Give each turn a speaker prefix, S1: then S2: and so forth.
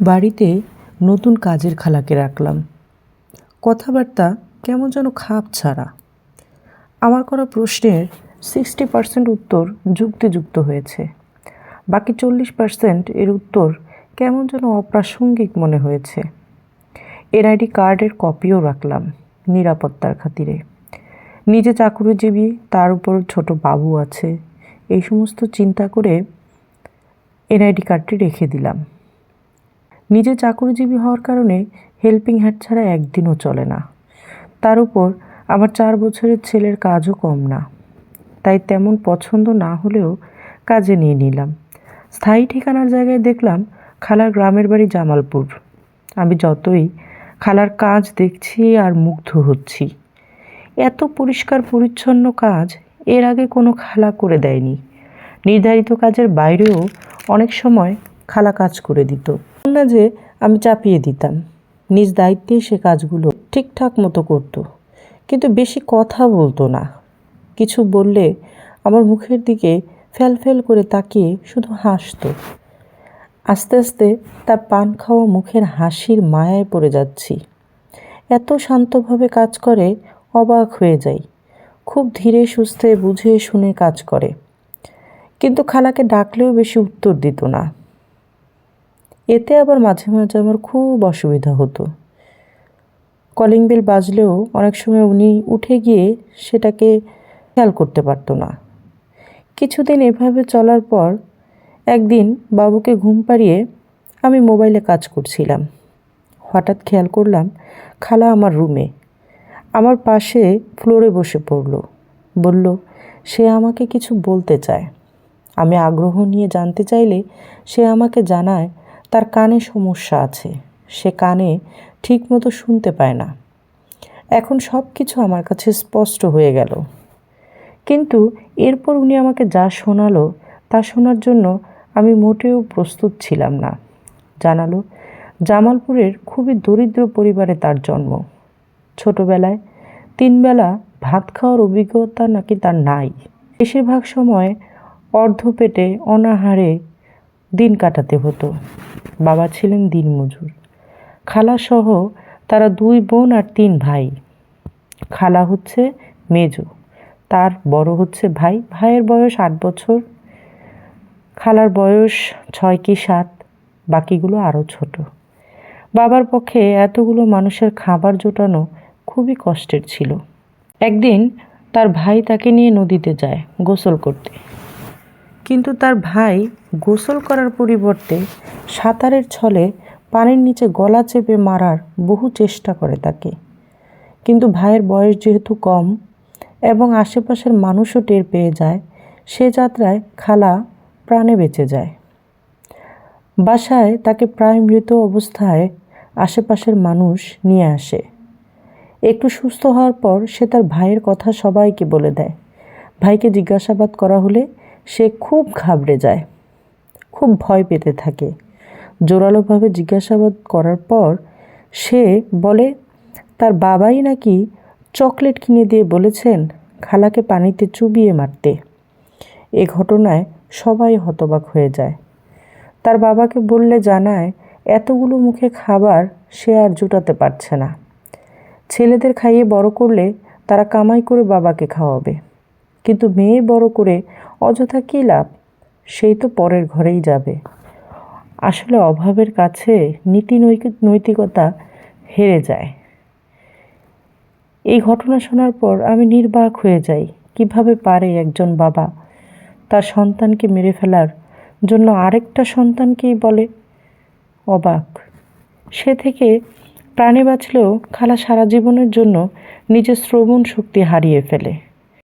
S1: বাড়িতে নতুন কাজের খালাকে রাখলাম। কথাবার্তা কেমন যেন খাপ ছাড়া। আমার করা প্রশ্নের সিক্সটি পার্সেন্ট উত্তর যুক্তিযুক্ত হয়েছে। বাকি চল্লিশ পার্সেন্ট এর উত্তর কেমন যেন অপ্রাসঙ্গিক মনে হয়েছে। এনআইডি কার্ডের কপিও রাখলাম নিরাপত্তার খাতিরে। নিজে চাকুরিজীবী, তার উপর ছোট বাবু আছে। এই সমস্ত চিন্তা করে এনআইডি কার্ডটি রেখে দিলাম। নিজে চাকরিজীবী হওয়ার কারণে হেল্পিং হ্যান্ড ছাড়া একদিনও চলে না। তার উপর আমার চার বছরের ছেলের কাজও কম না। তাই তেমন পছন্দ না হলেও কাজে নিয়ে নিলাম। স্থায়ী ঠিকানার জায়গায় দেখলাম খালার গ্রামের বাড়ি জামালপুর। আমি যতই খালার কাজ দেখছি আর মুগ্ধ হচ্ছি। এত পরিষ্কার পরিচ্ছন্ন কাজ এর আগে কোনো খালা করে দেয়নি। নির্ধারিত কাজের বাইরেও অনেক সময় খালা কাজ করে দিত। না যে, আমি চাপিয়ে দিতাম। নিজ দায়িত্বে সে কাজগুলো ঠিকঠাক মতো করতো। কিন্তু বেশি কথা বলতো না। কিছু বললে আমার মুখের দিকে ফ্যাল ফ্যাল করে তাকিয়ে শুধু হাসতো। আস্তে আস্তে তার পান খাওয়া মুখের হাসির মায়ায় পড়ে যাচ্ছি। এত শান্তভাবে কাজ করে অবাক হয়ে যাই। খুব ধীরে সুস্থে বুঝে শুনে কাজ করে। কিন্তু খালাকে ডাকলেও বেশি উত্তর দিত না। এতে আবার মাঝে মাঝে আমার খুব অসুবিধা হতো। কলিং বেল বাজলেও অনেক সময় উনি উঠে গিয়ে সেটাকে খেয়াল করতে পারতো না। কিছুদিন এভাবে চলার পর একদিন বাবুকে ঘুম পাড়িয়ে আমি মোবাইলে কাজ করছিলাম। হঠাৎ খেয়াল করলাম খালা আমার রুমে। আমার পাশে ফ্লোরে বসে পড়ল। বলল, সে আমাকে কিছু বলতে চায়। আমি আগ্রহ নিয়ে জানতে চাইলে সে আমাকে জানায় তার কানে সমস্যা আছে। সে কানে ঠিকমতো শুনতে পায় না। এখন সব কিছু আমার কাছে স্পষ্ট হয়ে গেল। কিন্তু এরপর উনি আমাকে যা শোনালো, তা শোনার জন্য আমি মোটেও প্রস্তুত ছিলাম না। জানালো, জামালপুরের খুবই দরিদ্র পরিবারে তার জন্ম। ছোটবেলায় তিনবেলা ভাত খাওয়ার অভিজ্ঞতা নাকি তার নাই। বেশিরভাগ সময় অর্ধ পেটে অনাহারে দিন কাটাতে হতো। বাবা ছিলেন দিনমজুর। খালাসহ তারা দুই বোন আর তিন ভাই। খালা হচ্ছে মেজো, তার বড় হচ্ছে ভাই। ভাইয়ের বয়স আট বছর, খালার বয়স ছয় কি সাত, বাকিগুলো আরও ছোট। বাবার পক্ষে এতগুলো মানুষের খাবার জোটানো খুবই কষ্টের ছিল। একদিন তার ভাই তাকে নিয়ে নদীতে যায় গোসল করতে। কিন্তু তার ভাই গোসল করার পরিবর্তে সাঁতারের ছলে পানির নিচে গলা চেপে মারার বহু চেষ্টা করে তাকে। কিন্তু ভাইয়ের বয়স যেহেতু কম এবং আশেপাশের মানুষও টের পেয়ে যায়, সে যাত্রায় খালা প্রাণে বেঁচে যায়। বাসায় তাকে প্রায় মৃত অবস্থায় আশেপাশের মানুষ নিয়ে আসে। একটু সুস্থ হওয়ার পর সে তার ভাইয়ের কথা সবাইকে বলে দেয়। ভাইকে জিজ্ঞাসাবাদ করা হলে সে খুব ঘাবড়ে যায়, খুব ভয় পেতে থাকে। জোরালোভাবে জিজ্ঞাসাবাদ করার পর সে বলে, তার বাবাই নাকি চকলেট কিনে দিয়ে বলেছেন খালাকে পানিতে চুবিয়ে মারতে। এ ঘটনায় সবাই হতবাক হয়ে যায়। তার বাবাকে বললে জানায়, এতগুলো মুখে খাবার সে আর জুটাতে পারছে না। ছেলেদের খাইয়ে বড় করলে তারা কামাই করে বাবাকে খাওয়াবে। কিন্তু মেয়ে বড় করে অযথা কী লাভ? সেই তো পরের ঘরেই যাবে। আসলে অভাবের কাছে নীতি নৈতিকতা হেরে যায়। এই ঘটনা শোনার পর আমি নির্বাক হয়ে যাই। কীভাবে পারে একজন বাবা তার সন্তানকে মেরে ফেলার জন্য আরেকটা সন্তানকেই বলে? অবাক। সে থেকে প্রাণে বাঁচলেও খালা সারা জীবনের জন্য নিজের শ্রবণ শক্তি হারিয়ে ফেলে।